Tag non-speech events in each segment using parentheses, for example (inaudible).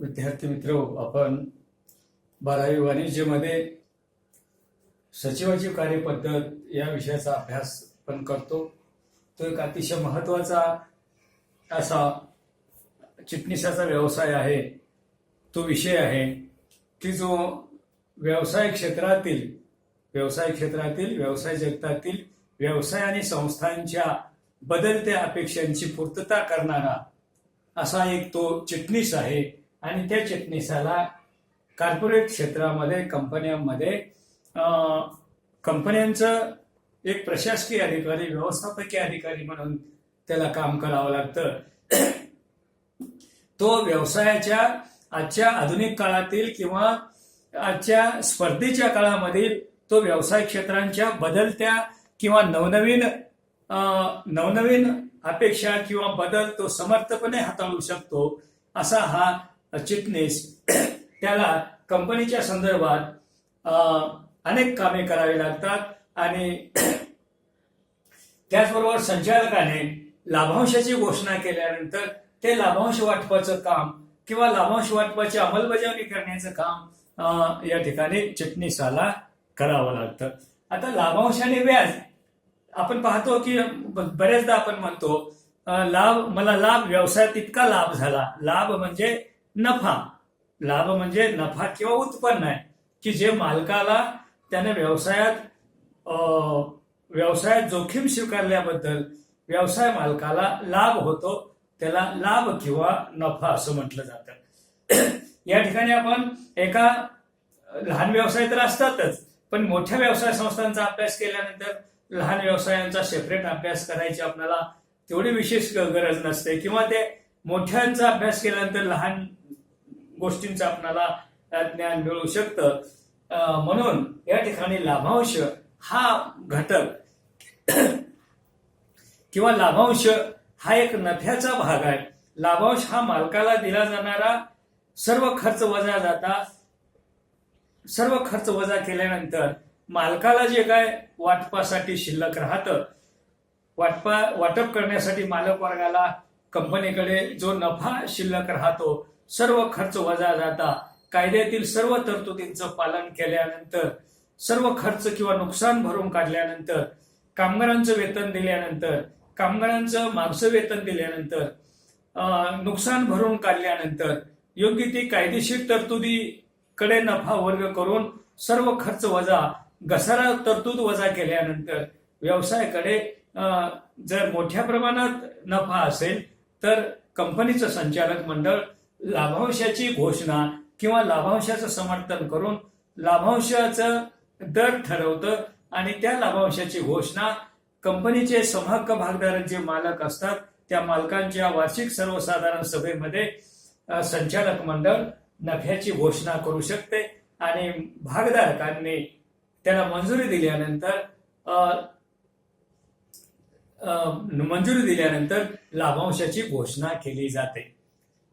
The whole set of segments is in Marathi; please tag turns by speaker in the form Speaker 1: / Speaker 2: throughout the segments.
Speaker 1: विद्यार्थी मित्र आपण बारावी वाणिज्यमध्ये सचिवाची कार्यपद्धत या विषयाचा अभ्यास पण करतो. तो एक अतिशय महत्त्वाचा असा चिटणीसाचा व्यवसाय आहे. तो विषय आहे की जो व्यवसाय क्षेत्रातील व्यवसाय क्षेत्रातील व्यवसाय जगतातील व्यवसाय आणि संस्थांच्या बदलत्या अपेक्षांची पूर्तता करणारा असा एक तो चिटणीस आहे. आणि त्या चिटणीसाला कॉर्पोरेट क्षेत्रामध्ये कंपन्यांमध्ये कंपन्यांचं एक प्रशासकीय अधिकारी व्यवस्थापकीय अधिकारी म्हणून त्याला काम करावं लागतं. तो व्यवसायाच्या आजच्या आधुनिक काळातील किंवा आजच्या स्पर्धेच्या काळामधील तो व्यवसाय क्षेत्रांच्या बदलत्या किंवा नवनवीन नवनवीन अपेक्षा किंवा बदल तो समर्थपणे हाताळू शकतो असा हा चिटणीस (clears throat) त्याला कंपनीच्या संदर्भात अनेक कामे करावी लागतात आणि (clears throat) त्याचबरोबर संचालकाने लाभांशाची घोषणा केल्यानंतर ते लाभांश वाटपाचं काम किंवा लाभांश वाटपाची अंमलबजावणी करण्याचं काम या ठिकाणी चिटणीसाला करावं लागतं. आता लाभांश आणि व्याज आपण पाहतो की बऱ्याचदा आपण म्हणतो लाभ मला लाभ व्यवसायात इतका लाभ झाला. लाभ म्हणजे नफा. लाभ म्हणजे नफा किंवा उत्पन्न आहे. की जे मालकाला त्याने व्यवसायात व्यवसायात जोखीम स्वीकारल्याबद्दल व्यवसाय मालकाला लाभ होतो त्याला लाभ किंवा नफा असं म्हटलं जातं. या ठिकाणी आपण एका लहान व्यवसाय तर असतातच पण मोठ्या व्यवसाय संस्थांचा अभ्यास केल्यानंतर लहान व्यवसायांचा सेपरेट अभ्यास करायची आपल्याला तेवढी विशेष गरज नसते. किंवा ते मोठ्यांचा अभ्यास केल्यानंतर लहान गोष्टींचं आपल्याला ज्ञान मिळू शकतं. म्हणून या ठिकाणी लाभांश हा घटक किंवा लाभांश हा एक नफ्याचा भाग आहे. लाभांश हा मालकाला दिला जाणारा सर्व खर्च वजा जाता सर्व खर्च वजा केल्यानंतर मालकाला जे काय वाटपासाठी शिल्लक राहतं वाटपा वाटप करण्यासाठी मालक वर्गाला कंपनीकडे जो नफा शिल्लक राहतो सर्व खर्च वजा जाता. कायद्यातील सर्व तरतुदींचं पालन केल्यानंतर सर्व खर्च किंवा नुकसान भरून काढल्यानंतर कामगारांचं वेतन दिल्यानंतर कामगारांचं मागचं वेतन दिल्यानंतर नुकसान भरून काढल्यानंतर योग्य ती कायदेशीर तरतुदीकडे नफा वर्ग करून सर्व खर्च वजा घसारा तरतूद वजा केल्यानंतर व्यवसायाकडे जर मोठ्या प्रमाणात नफा असेल तर कंपनीचं संचालक मंडळ लाभांशाची घोषणा किंवा लाभांशाचं समर्थन करून लाभांशाचं दर ठरवतं आणि त्या लाभांशाची घोषणा कंपनीचे समहक्क भागधारक जे मालक असतात त्या मालकांच्या वार्षिक सर्वसाधारण सभेमध्ये संचालक मंडळ नफ्याची घोषणा करू शकते आणि भागधारकांनी त्याला मंजुरी दिल्यानंतर मंजुरी दिल्यानंतर लाभांशाची घोषणा केली जाते.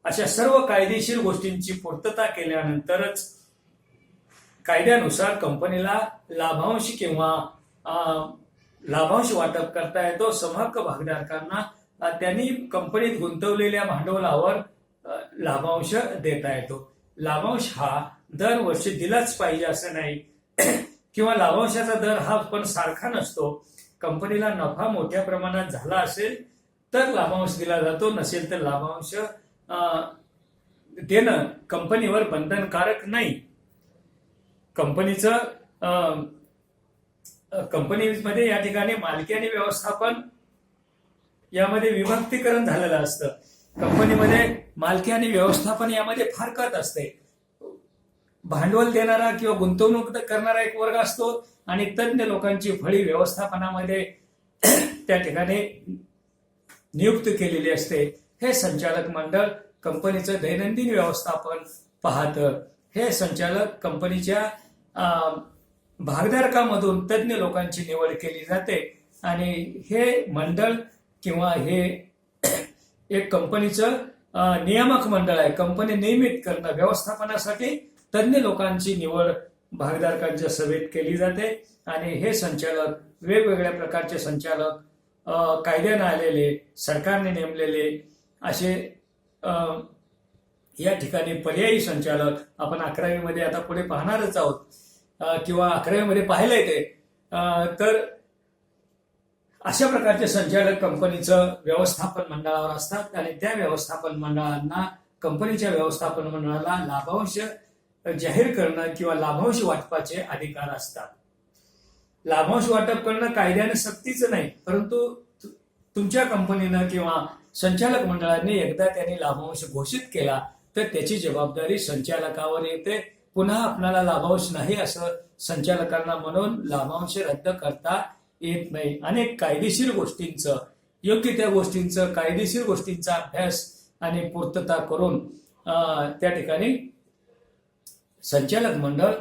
Speaker 1: अशा सर्व कायदेशीर गोष्टींची पूर्तता केल्यानंतरच कायद्यानुसार कंपनीला लाभांश किंवा लाभांश वाटप करता येतो. समहक्क भागधारकांना त्यांनी कंपनीत गुंतवलेल्या भांडवलावर लाभांश देता येतो. लाभांश हा दरवर्षी दिलाच पाहिजे असं नाही. किंवा लाभांशाचा दर हा पण सारखा नसतो. कंपनीला नफा मोठ्या प्रमाणात झाला असेल तर लाभांश दिला जातो. नसेल तर लाभांश देणं कंपनीवर बंधनकारक नाही. कंपनीचं कंपनीमध्ये या ठिकाणी मालकी आणि व्यवस्थापन यामध्ये विभक्तीकरण झालेलं असतं. कंपनीमध्ये मालकी आणि व्यवस्थापन यामध्ये फारकत असते. भांडवल देणारा किंवा गुंतवणूक करणारा एक वर्ग असतो आणि तज्ज्ञ लोकांची फळी व्यवस्थापनामध्ये त्या ठिकाणी नियुक्त केलेली असते. हे संचालक मंडळ कंपनीचं दैनंदिन व्यवस्थापन पाहतं. हे संचालक कंपनीच्या भागधारकामधून तज्ञ लोकांची निवड केली जाते. आणि हे मंडळ किंवा हे एक कंपनीचं नियामक मंडळ आहे. कंपनी नियमित करणं व्यवस्थापनासाठी तज्ञ लोकांची निवड भागधारकांच्या सभेत केली जाते. आणि हे संचालक वेगवेगळ्या प्रकारचे संचालक कायद्याने कायद्यानं आलेले सरकारने नेमलेले असे या ठिकाणी पर्यायी संचालक आपण अकरावीमध्ये आता पुढे पाहणारच आहोत. किंवा अकरावीमध्ये पाहिलंय ते. तर अशा प्रकारचे संचालक कंपनीचं व्यवस्थापन मंडळावर असतात आणि त्या व्यवस्थापन मंडळांना कंपनीच्या व्यवस्थापन मंडळाला लाभांश जाहीर करणं किंवा लाभांश वाटपाचे अधिकार असतात. लाभांश वाटप करणं कायद्याने सक्तीचं नाही परंतु तुमच्या कंपनीनं किंवा संचालक मंडळाने एकदा त्यांनी लाभांश घोषित केला तर त्याची जबाबदारी संचालकावर येते. पुन्हा आपल्याला लाभांश नाही असं संचालकांना म्हणून लाभांश रद्द करता येत नाही. अनेक कायदेशीर गोष्टींचं योग्य त्या गोष्टींचं कायदेशीर गोष्टींचा अभ्यास आणि पूर्तता करून त्या ठिकाणी संचालक मंडळ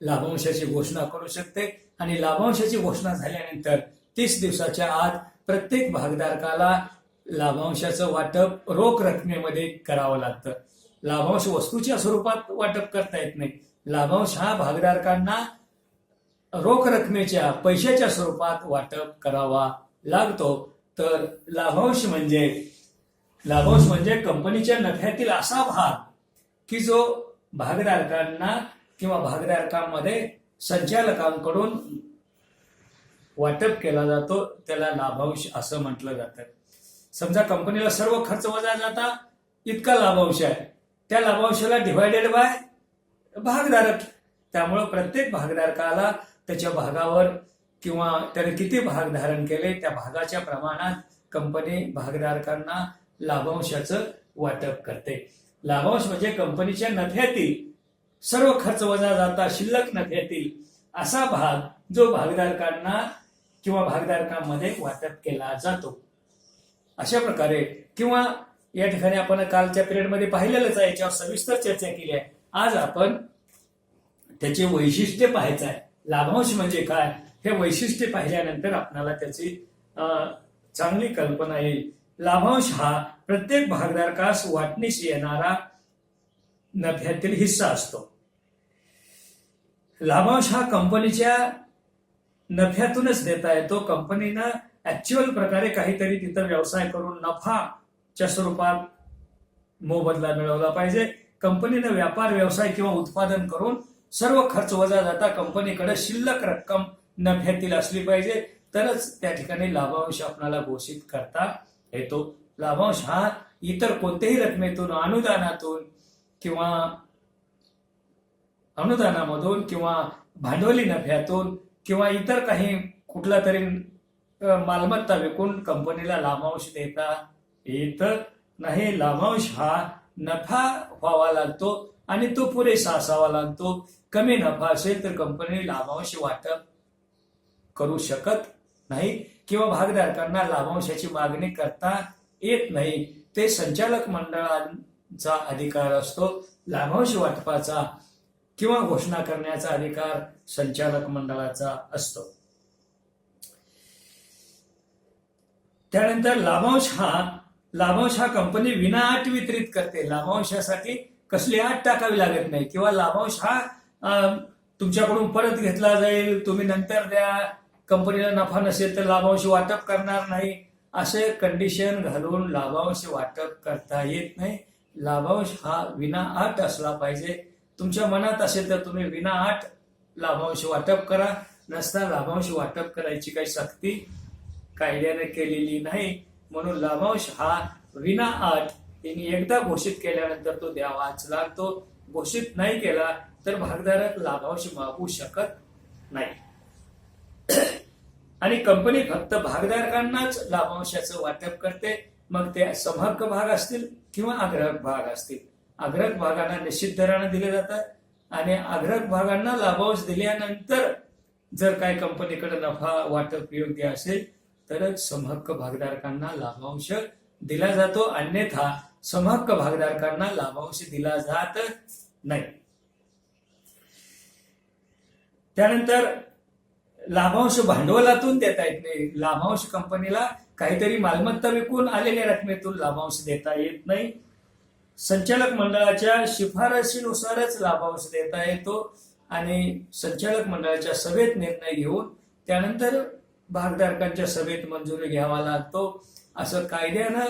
Speaker 1: लाभांशाची घोषणा करू शकते. आणि लाभांशाची घोषणा झाल्यानंतर तीस दिवसाच्या आत प्रत्येक भागधारकाला लाभांशाचं वाटप रोख रकमेमध्ये करावं लागतं. लाभांश वस्तूच्या स्वरूपात वाटप करता येत नाही. लाभांश हा भागधारकांना रोख रकमेच्या पैशाच्या स्वरूपात वाटप करावा लागतो. तर लाभांश म्हणजे लाभांश म्हणजे कंपनीच्या नफ्यातील असा भाग की जो भागधारकांना किंवा भागधारकांमध्ये संचालकांकडून वाटप केला जातो त्याला लाभांश असं म्हटलं जातं. समजा कंपनीला सर्व खर्च वजा जाता इतका लाभांश आहे. त्या लाभांशाला डिवायडेड बाय भागधारक. त्यामुळं प्रत्येक भागधारकाला त्याच्या भागावर किंवा त्याने किती भाग धारण केले त्या भागाच्या प्रमाणात कंपनी भागधारकांना लाभांशाचं वाटप करते. लाभांश म्हणजे कंपनीच्या नफ्यातील सर्व खर्च वजा जाता शिल्लक नफ्यातील असा भाग जो भागधारकांना किंवा भागधारकांमध्ये वाटप केला जातो. अशा प्रकारे किंवा या ठिकाणी आपण कालच्या पिरियडमध्ये पाहिलेलंच आहे याच्यावर सविस्तर चर्चा केली आहे. आज आपण त्याचे वैशिष्ट्य पाहायचं आहे. लाभांश म्हणजे काय? हे वैशिष्ट्य पाहिल्यानंतर आपल्याला त्याची चांगली कल्पना येईल. लाभांश हा प्रत्येक भागधारकास वाटणीस येणारा नफ्यातील हिस्सा असतो. लाभांश हा कंपनीच्या नफ्यातूनच देता येतो. कंपनीनं ऍक्च्युअल प्रकारे काहीतरी तिथं व्यवसाय करून नफाच्या स्वरूपात मोबदला मिळवला पाहिजे. कंपनीनं व्यापार व्यवसाय किंवा उत्पादन करून सर्व खर्च वजा जाता कंपनीकडे शिल्लक रक्कम नफ्यातील असली पाहिजे. तरच त्या ठिकाणी लाभांश आपणाला घोषित करता येतो. लाभांश हा इतर कोणत्याही रकमेतून अनुदानातून किंवा अनुदानामधून किंवा भांडवली नफ्यातून किंवा इतर काही कुठला तरी मालमत्ता विकून कंपनीला लाभांश देता येत नाही. लाभांश हा नफा व्हावा लागतो आणि तो पुरेसा असावा लागतो. कमी नफा असेल तर कंपनी लाभांश वाटप करू शकत नाही किंवा भागधारकांना लाभांशाची मागणी करता येत नाही. ते संचालक मंडळांचा अधिकार असतो. लाभांश वाटपाचा किंवा घोषणा करण्याचा अधिकार संचालक मंडळाचा असतो. त्यानंतर लाभांश हा लाभांश हा कंपनी विनाअट वितरित करते. लाभांशासाठी कसली अट टाकावी लागत नाही. किंवा लाभांश हा तुमच्याकडून परत घेतला जाईल तुम्ही नंतर द्या. कंपनीला नफा नसेल तर लाभांश वाटप करणार नाही. असे कंडिशन घालून लाभांश वाटप करता येत नाही. लाभांश हा विनाअट असला पाहिजे. तुमच्या मनात असेल तर तुम्ही विनाअट लाभांश वाटप करा. नसता लाभांश वाटप करायची काही सक्ती कायद्याने केलेली नाही. म्हणून लाभांश हा विना आठ यांनी एकदा घोषित केल्यानंतर तो द्यावाच लागतो. घोषित नाही केला तर भागधारक लाभांश मागू शकत नाही. आणि कंपनी फक्त भागधारकांनाच लाभांशाचं वाटप करते. मग ते समहक्क भाग असतील किंवा आग्रहक भाग असतील. आग्रहक भागांना निश्चित दराने दिले जातात. आणि आग्रहक भागांना लाभांश दिल्यानंतर जर काय कंपनीकडे नफा वाटप योग्य असेल तरच समहक्क भागधारकांना लाभांश दिला जातो. अन्यथा समहक्क भागधारकांना लाभांश दिला जात नाही. त्यानंतर लाभांश भांडवलातून देता येत नाही. लाभांश कंपनीला काहीतरी मालमत्ता विकून आलेल्या रकमेतून लाभांश देता येत नाही. संचालक मंडळाच्या शिफारशीनुसारच लाभांश देता येतो आणि संचालक मंडळाच्या सभेत निर्णय घेऊन त्यानंतर भागधारकांच्या सभेत मंजुरी घ्यावा लागतो. असं कायद्यानं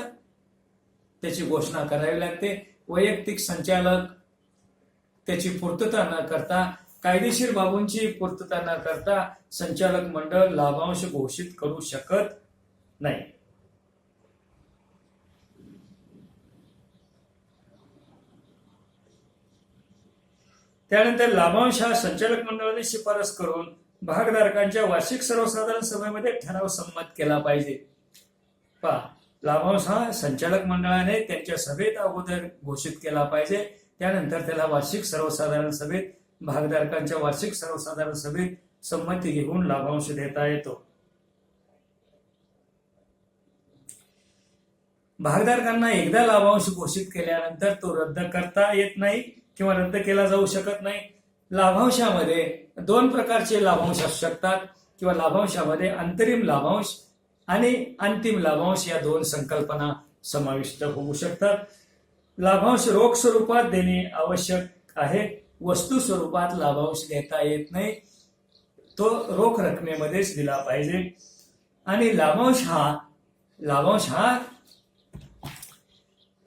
Speaker 1: त्याची घोषणा करावी लागते. वैयक्तिक संचालक त्याची पूर्तता न करता कायदेशीर बाबूंची पूर्तता न करता संचालक मंडळ लाभांश घोषित करू शकत नाही. त्यानंतर लाभांश हा संचालक मंडळाने शिफारस करून भागधारकांच्या वार्षिक सर्वसाधारण सभेमध्ये ठराव संमत केला पाहिजे. पहा लाभांश हा संचालक मंडळाने त्यांच्या सभेत अगोदर घोषित केला पाहिजे. त्यानंतर त्याला वार्षिक सर्वसाधारण सभेत भागधारकांच्या वार्षिक सर्वसाधारण सभेत संमती घेऊन लाभांश देता येतो. भागधारकांना एकदा लाभांश घोषित केल्यानंतर तो रद्द करता येत नाही किंवा रद्द केला जाऊ शकत नाही. लाभांशामध्ये दोन प्रकारचे लाभांश असू शकतात किंवा लाभांशामध्ये अंतरिम लाभांश आणि अंतिम लाभांश या दोन संकल्पना समाविष्ट होऊ शकतात. लाभांश रोख स्वरूपात देणे आवश्यक आहे. वस्तू स्वरूपात लाभांश देता येत नाही. तो रोख रकमेमध्येच दिला पाहिजे. आणि लाभांश हा लाभांश हा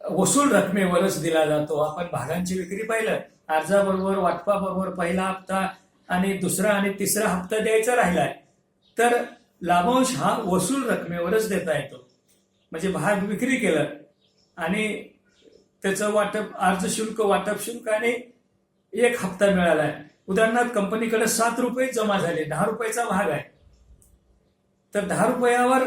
Speaker 1: वसूल रकमेवरच दिला जातो. आपण भागांची विक्री पाहिलं. अर्जाबरोबर वाटपाबरोबर पहिला हप्ता आणि दुसरा आणि तिसरा हप्ता द्यायचा राहिलाय तर लाभांश हा वसूल रकमेवरच देता येतो. म्हणजे भाग विक्री केलं आणि त्याचं वाटप अर्ज शुल्क वाटप शुल्क आणि एक हप्ता मिळाला आहे उदाहरणार्थ कंपनीकडे सात रुपये जमा झाले दहा रुपयाचा भाग आहे. तर दहा रुपयावर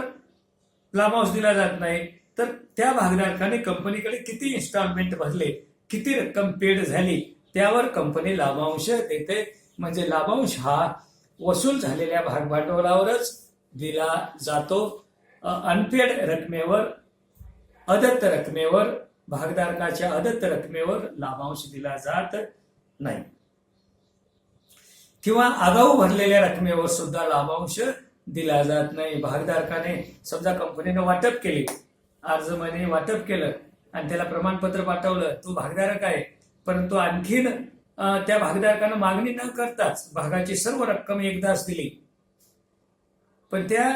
Speaker 1: लाभांश दिला जात नाही. तर त्या भागधारकाने कंपनीकडे किती इन्स्टॉलमेंट भरले किती रक्कम पेड झाली त्यावर कंपनी लाभांश देते. म्हणजे लाभांश हा वसूल झालेल्या भागभांडवलावरच दिला जातो. अनपेड रकमेवर अदत्त रकमेवर भागधारकाच्या अदत्त रकमेवर लाभांश दिला जात नाही. किंवा आगाऊ भरलेल्या रकमेवर सुद्धा लाभांश दिला जात नाही. भागधारकाने समजा कंपनीने वाटप केली अर्जमध्ये वाटप केलं आणि त्याला प्रमाणपत्र पाठवलं तो भागधारक आहे. परंतु आणखीन त्या भागधारकानं मागणी न करताच भागाची सर्व रक्कम एकदाच दिली. पण त्या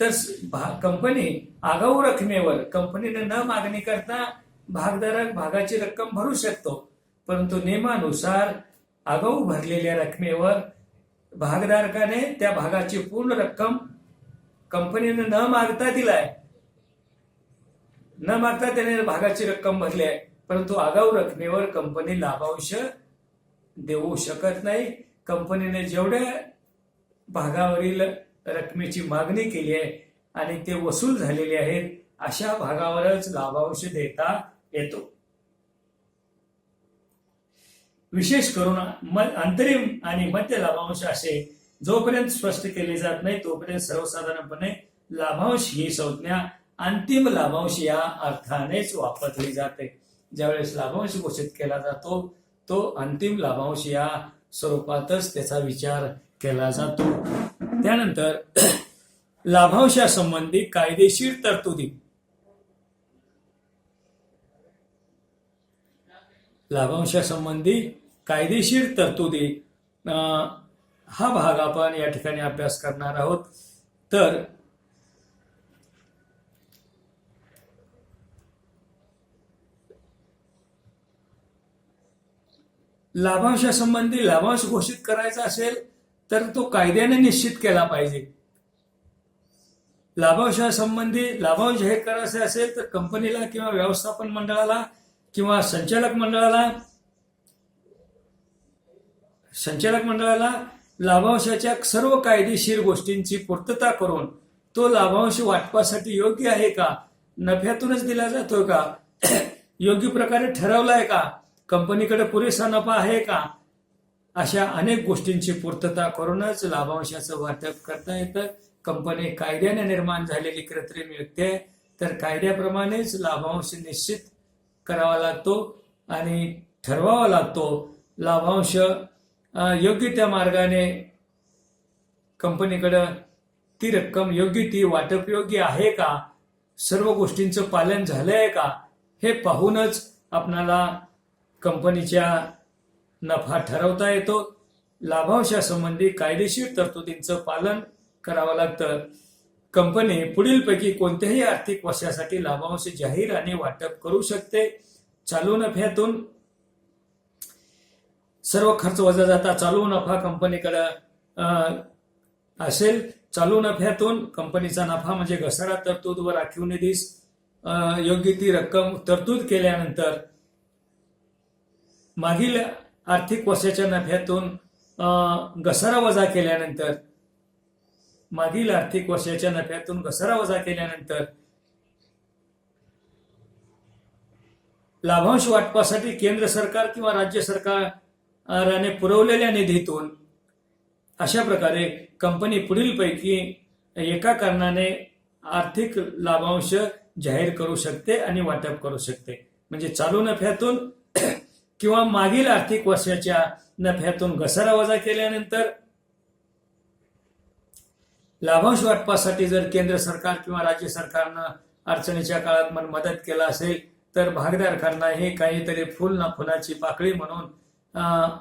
Speaker 1: तर कंपनी आगाऊ रकमेवर कंपनीने न मागणी करता भागधारक भागाची रक्कम भरू शकतो. परंतु नियमानुसार आगाऊ भरलेल्या रकमेवर भागधारकाने त्या भागाची पूर्ण रक्कम कंपनीने न मागता दिलाय. न मागता त्याने भागाची रक्कम भरली आहे. परंतु आगाऊ रकमेवर कंपनी लाभांश देऊ शकत नाही. कंपनीने जेवढ्या भागावरील रकमेची मागणी केली आहे आणि ते वसूल झालेले आहेत अशा भागावरच लाभांश देता येतो. विशेष करून म- अंतरिम आणि मध्य लाभांश असे जोपर्यंत स्पष्ट केले जात नाही तोपर्यंत सर्वसाधारणपणे लाभांश ही संज्ञा अंतिम लाभांश या अर्थानेच वापरली जाते. ज्यावेळेस लाभांश घोषित केला जातो तो अंतिम लाभांश या स्वरूपातच त्याचा विचार केला जातो. त्यानंतर (clears throat) लाभांशासंबंधी कायदेशीर तरतुदी. लाभांशासंबंधी कायदेशीर तरतुदी अं, हा भाग आपण या ठिकाणी अभ्यास करणार आहोत. तर लाभांशासंबंधी लाभांश घोषित करायचा असेल तर तो कायद्याने निश्चित केला पाहिजे. लाभांशासंबंधी लाभांश हे करायचे असेल तर कंपनीला किंवा व्यवस्थापन मंडळाला किंवा संचालक मंडळाला संचालक मंडळाला लाभांशाच्या सर्व कायदेशीर गोष्टींची पूर्तता करून तो लाभांश वाटपासाठी योग्य आहे का? नफ्यातूनच दिला जातोय का? योग्य प्रकारे ठरवलाय का? कंपनीकडे पुरेसा नफा आहे का? अशा अनेक गोष्टींची पूर्तता करूनच लाभांशाचं वाटप करता येतं. कंपनी कायद्याने निर्माण झालेली कृत्रिम व्यक्ती आहे. तर कायद्याप्रमाणेच लाभांश निश्चित करावा लागतो आणि ठरवावा लागतो. लाभांश योग्य त्या मार्गाने कंपनीकडं ती रक्कम योग्य ती वाटप योग्य आहे का? सर्व गोष्टींचं पालन झालंय का? हे पाहूनच आपणाला कंपनीच्या नफा ठरवता येतो. लाभांशासंबंधी कायदेशीर तरतुदींचं पालन करावं लागतं. कंपनी पुढीलपैकी कोणत्याही आर्थिक वर्षासाठी लाभांश जाहीर आणि वाटप करू शकते. चालू नफ्यातून सर्व खर्च वजा जाता चालू नफा कंपनीकडं असेल. चालू नफ्यातून कंपनीचा नफा म्हणजे घसारा तरतूद व राखीव निधीस योग्य ती रक्कम तरतूद केल्यानंतर मागील आर्थिक वर्षाच्या नफ्यातून घसारा वजा केल्यानंतर मागील आर्थिक वर्षाच्या नफ्यातून घसारा वजा केल्यानंतर लाभांश वाटपासाठी केंद्र सरकार किंवा राज्य सरकाराने पुरवलेल्या निधीतून अशा प्रकारे कंपनी पुढीलपैकी एका कारणाने आर्थिक लाभांश जाहीर करू शकते आणि वाटप करू शकते. म्हणजे चालू नफ्यातून किंवा मागील आर्थिक वर्षाच्या नफ्यातून घसारा वजा केल्यानंतर लाभांश वाटपासाठी जर केंद्र सरकार किंवा राज्य सरकारनं अडचणीच्या काळात मन मदत केला असेल तर भागधारकांना हे काहीतरी फुल ना फुलाची पाकळी म्हणून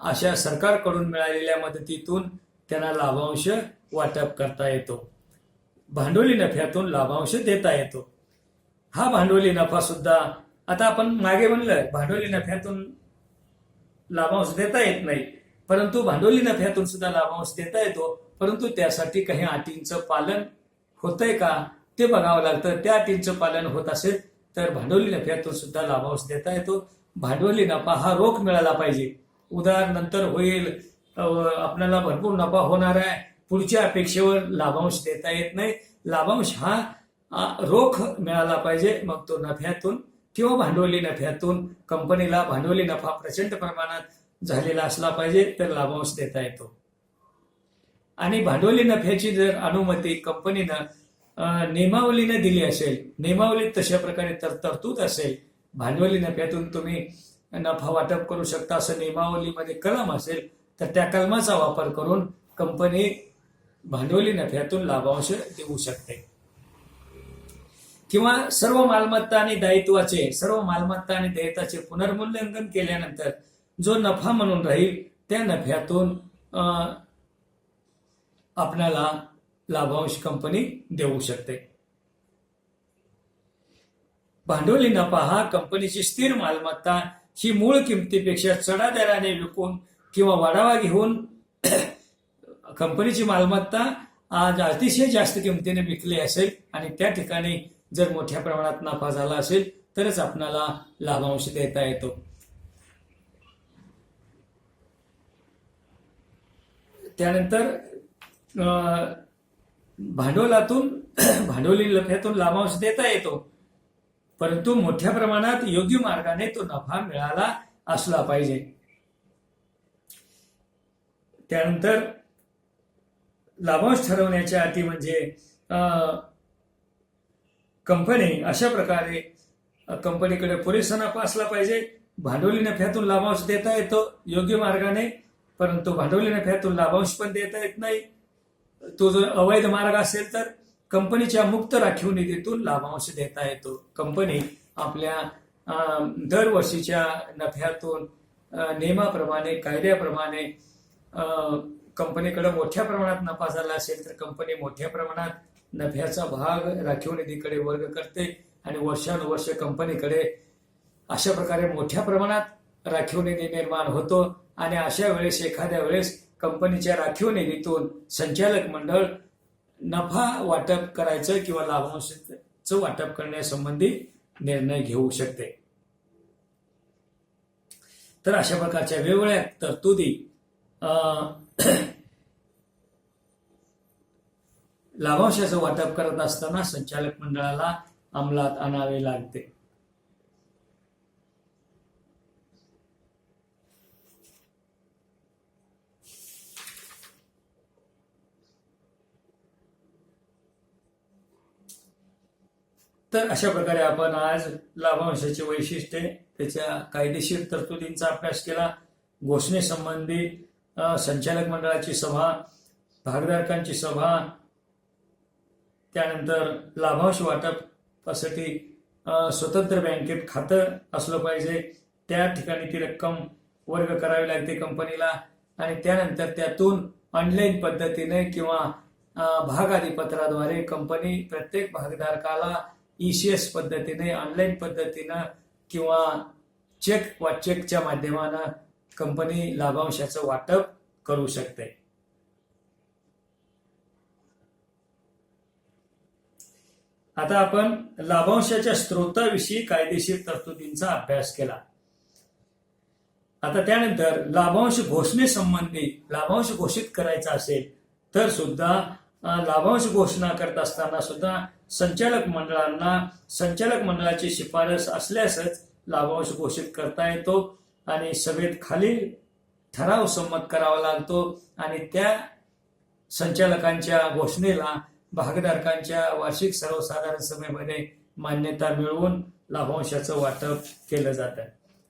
Speaker 1: अशा सरकारकडून मिळालेल्या मदतीतून त्यांना लाभांश वाटप करता येतो. भांडवली नफ्यातून लाभांश देता येतो. हा भांडवली नफा सुद्धा आता आपण मागे म्हणलं भांडवली नफ्यातून लाभांश देता येत नाही. परंतु भांडवली नफ्यातून सुद्धा लाभांश देता येतो. परंतु त्यासाठी काही अटींचं पालन होतंय का? ते बघावं लागतं. त्या अटींचं पालन होत असेल तर भांडवली नफ्यातून सुद्धा लाभांश देता येतो. भांडवली नफा हा रोख मिळाला पाहिजे. उदाहरण नंतर होईल. आपल्याला भरपूर नफा होणार आहे. पुढच्या अपेक्षेवर लाभांश देता येत नाही. लाभांश हा रोख मिळाला पाहिजे. मग तो नफ्यातून किंवा भांडवली नफ्यातून कंपनीला भांडवली नफा प्रचंड प्रमाणात झालेला असला पाहिजे तर लाभांश देता येतो. आणि भांडवली नफ्याची जर अनुमती कंपनीनं नियमावलीनं दिली असेल नियमावलीत तशा प्रकारे तर तरतूद असेल भांडवली नफ्यातून तुम्ही नफा वाटप करू शकता असं नियमावलीमध्ये कलम असेल तर त्या कलमाचा वापर करून कंपनी भांडवली नफ्यातून लाभांश देऊ शकते. किंवा सर्व मालमत्ता आणि दायित्वाचे सर्व मालमत्ता आणि दायित्वाचे पुनर्मूल्यांकन केल्यानंतर जो नफा म्हणून राहील त्या नफ्यातून अं, लाभांश कंपनी देऊ शकते. भांडवली नफा हा कंपनीची स्थिर मालमत्ता ही मूळ किमतीपेक्षा चढा दराने विकून किंवा वाढावा घेऊन कंपनीची मालमत्ता आज अतिशय जास्त किमतीने विकली असेल आणि त्या ठिकाणी जर मोठ्या प्रमाणात नफा झाला असेल तरच आपणाला लाभांश देता येतो. त्यानंतर अं, भांडवलातून (clears throat) भांडवली नफ्यातून लाभांश देता येतो. परंतु मोठ्या प्रमाणात योग्य मार्गाने तो नफा मिळाला असला पाहिजे. त्यानंतर लाभांश ठरवण्याच्या अटी म्हणजे अं, कंपनी अशा प्रकारे कंपनीकडे पुरेसा नफा असला पाहिजे. भांडवली नफ्यातून लाभांश देता येतो योग्य मार्गाने. परंतु भांडवली नफ्यातून लाभांश पण देता येत नाही. तो जो अवैध मार्ग असेल तर कंपनीच्या मुक्त राखीव निधीतून लाभांश देता येतो. कंपनी आपल्या दरवर्षीच्या नफ्यातून नियमाप्रमाणे कायद्याप्रमाणे कंपनीकडे मोठ्या प्रमाणात नफा झाला असेल तर कंपनी मोठ्या प्रमाणात नफ्याचा भाग राखीव निधीकडे वर्ग करते आणि वर्षानुवर्ष कंपनीकडे अशा प्रकारे मोठ्या प्रमाणात राखीव निधी निर्माण होतो. आणि अशा वेळेस एखाद्या वेळेस कंपनीच्या राखीव निधीतून संचालक मंडळ नफा वाटप करायचं किंवा लाभांशचं वाटप करण्यासंबंधी निर्णय घेऊ शकते. तर अशा प्रकारच्या वेगवेगळ्या तरतुदी लाभांशाचं वाटप करत असताना संचालक मंडळाला अंमलात आणावे लागते. तर अशा प्रकारे आपण आज लाभांशाची वैशिष्ट्ये त्याच्या कायदेशीर तरतुदींचा अभ्यास केला. घोषणेसंबंधी संचालक मंडळाची सभा भागधारकांची सभा त्यानंतर लाभांश वाटपासाठी स्वतंत्र बँकेत खातं असलं पाहिजे. त्या ठिकाणी ती रक्कम वर्ग करावी लागते कंपनीला. आणि त्यानंतर त्यातून ऑनलाईन पद्धतीने किंवा भाग अधिपत्राद्वारे कंपनी प्रत्येक भागधारकाला ईसीएस पद्धतीने ऑनलाईन पद्धतीनं किंवा चेक वा चेकच्या माध्यमानं कंपनी लाभांशाचं वाटप करू शकते. आता आपण लाभांशाच्या स्रोताविषयी कायदेशीर तरतुदींचा अभ्यास केला. आता त्यानंतर लाभांश घोषणेसंबंधी लाभांश घोषित करायचा असेल तर सुद्धा लाभांश घोषणा करत असताना सुद्धा संचालक मंडळांना संचालक मंडळाची शिफारस असल्यासच लाभांश घोषित करता येतो आणि सभेत खालील ठराव संमत करावा लागतो आणि त्या संचालकांच्या घोषणेला भागधारकांच्या वार्षिक सर्वसाधारण सभेमध्ये मान्यता मिळवून लाभांशाचं वाटप केलं जातं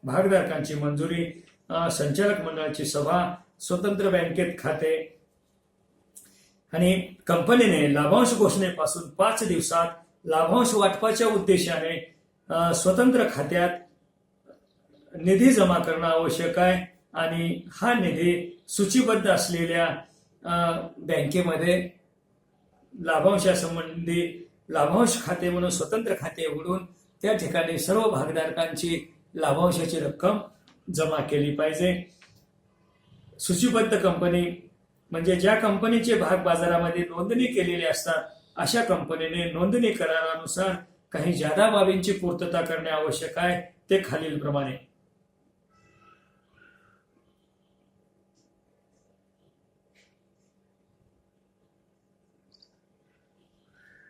Speaker 1: भागधारकांची मंजुरी संचालक मंडळाची सभा स्वतंत्र बँकेत खाते आणि कंपनीने लाभांश घोषणेपासून पाच दिवसात लाभांश वाटपाच्या उद्देशाने स्वतंत्र खात्यात निधी जमा करणं आवश्यक आहे आणि हा निधी सूचीबद्ध असलेल्या बँकेमध्ये लाभांशासंबंधी लाभांश खाते म्हणून स्वतंत्र खाते उघडून त्या ठिकाणी सर्व भागधारकांची लाभांशाची रक्कम जमा केली पाहिजे. सूचीबद्ध कंपनी म्हणजे ज्या कंपनीचे भाग बाजारामध्ये नोंदणी केलेली असतात अशा कंपनीने नोंदणी करारानुसार काही जादा बाबींची पूर्तता करणे आवश्यक आहे ते खालीलप्रमाणे.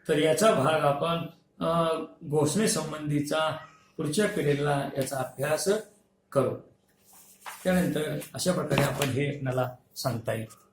Speaker 1: तर याचा भाग आपण घोषणेसंबंधीचा पुढच्या पिढीला याचा अभ्यास करू. त्यानंतर अशा प्रकारे आपण हे आपल्याला सांगता येईल.